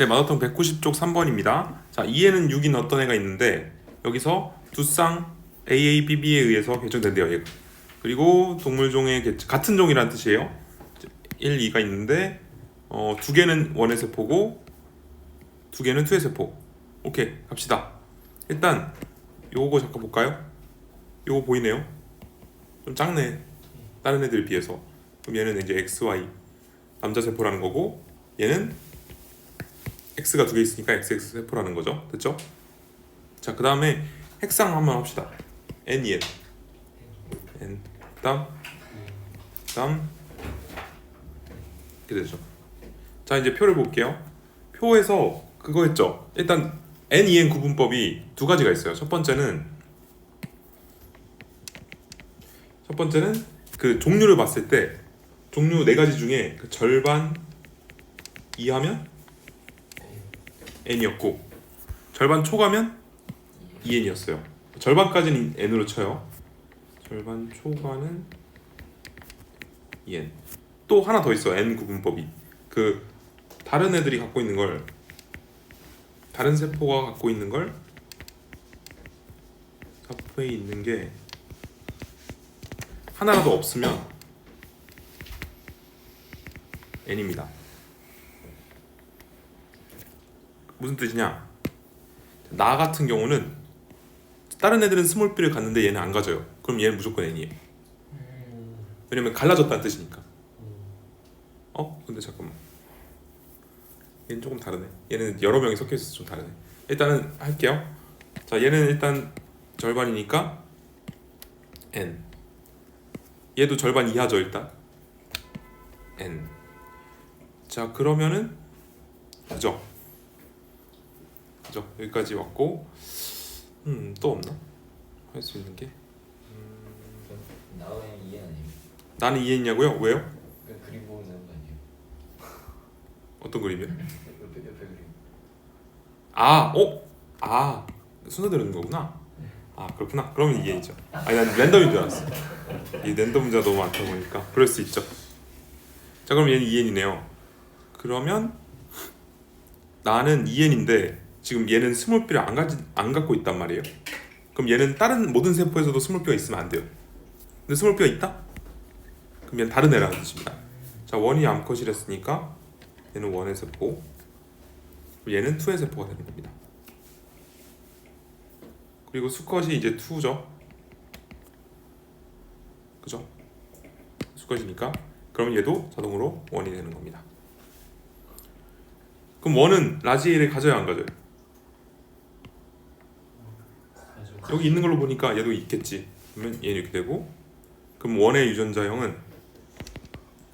네, 마더통 190쪽 3번입니다. 자, 2에는 6인 어떤 애가 있는데 여기서 두 쌍 AABB에 의해서 결정된대요. 얘가. 그리고 동물종의 개- 같은 종이란 뜻이에요. 1, 2가 있는데 어, 두 개는 원의 세포고 두 개는 투의 세포. 오케이, 갑시다. 일단 요거 잠깐 볼까요? 요거 보이네요. 좀 작네. 다른 애들에 비해서. 그럼 얘는 이제 XY 남자 세포라는 거고 얘는 X가 두 개 있으니까 XX 세포라는 거죠. 됐죠? 자, 그 다음에 핵상 한번 합시다. N, N. N. 그 다음 그 다음 이렇게 되죠. 자, 이제 표를 볼게요. 표에서 그거 했죠. 일단 N, E, N 구분법이 두 가지가 있어요. 첫 번째는 첫 번째는 그 종류를 봤을 때 종류 네 가지 중에 그 절반 이하면 n이었고 절반 초과면 2n이었어요. 절반까지는 n으로 쳐요. 절반 초과는 2n. 또 하나 더 있어 n 구분법이. 그 다른 애들이 갖고 있는 걸 다른 세포가 갖고 있는 걸 세포에 있는 게 하나라도 없으면 n입니다. 무슨 뜻이냐? 나 같은 경우는 다른 애들은 스몰 B를 갖는데 얘는 안 가져요. 그럼 얘는 무조건 N이에요. 왜냐면 갈라졌다는 뜻이니까. 어? 근데 잠깐만. 얘는 조금 다르네. 얘는 여러 명이 섞여 있어서 좀 다르네. 일단은 할게요. 자, 얘는 일단 절반이니까 N. 얘도 절반 이하죠, 일단. N. 자, 그러면은 그죠? 그죠? 여기까지 왔고 음, 또 없나? 할 수 있는 게 나오면 이해 아니에요? 나는 이해했냐고요? 왜요? 그 그림 한거 아니에요? 어떤 그림이요? 옆에 옆에 그림. 아, 어? 아, 순서대로 는 거구나. 아, 그렇구나. 그러면 이해했죠. 아니, 난 랜덤인 줄 알았어. 이 랜덤 문제가 너무 많다 보니까 그럴 수 있죠. 자, 그럼 얘는 2n이네요. 그러면 나는 2n인데 지금 얘는 스몰 B를 안, 가지, 안 갖고 있단 말이에요. 그럼 얘는 다른 모든 세포에서도 스몰 B가 있으면 안 돼요. 근데 스몰 B가 있다? 그럼 얘는 다른 애라는 뜻입니다. 자, 원이 암컷이랬으니까 얘는 원의 세포, 얘는 투의 세포가 되는 겁니다. 그리고 수컷이 이제 투죠. 그죠? 수컷이니까 그럼 얘도 자동으로 원이 되는 겁니다. 그럼 원은 라지엘을 가져야 안 가져요? 여기 있는 걸로 보니까 얘도 있겠지. 그러면 얘는 이렇게 되고 그럼 원의 유전자형은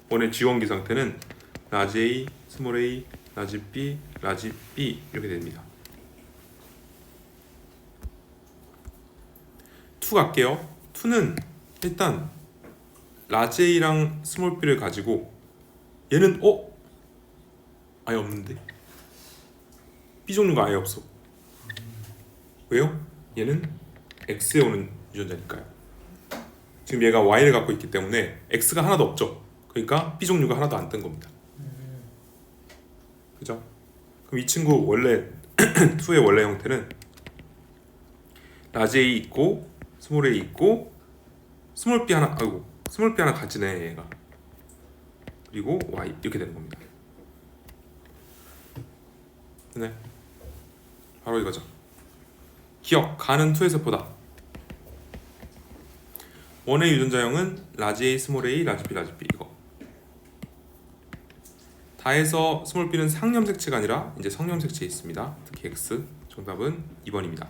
원의 지원기 상태는 라지 A, 스몰 a, 라지 B, 라지 B 이렇게 됩니다. 2 갈게요. 2는 일단 라지 A랑 스몰 B를 가지고 얘는 어? 아예 없는데 B 종류가 아예 없어. 왜요? 얘는 X에 오는 유전자니까요. 지금 얘가 Y를 갖고 있기 때문에 X가 하나도 없죠. 그러니까 B 종류가 하나도 안 뜬 겁니다. 그죠? 그럼 이 친구 원래 2의 원래 형태는 라지 A 있고 스몰 A 있고 스몰 B 하나 아이고 스몰 B 하나 가지네 얘가 그리고 Y 이렇게 되는 겁니다. 네. 바로 이거죠. 기억 가는 2의 세포다. 원의 유전자형은 라지 A, 스몰 A, 라지 B, 라지 B 이거. 다해서 스몰 b는 상염색체가 아니라 이제 성염색체에 있습니다. 특히 X 정답은 2번입니다.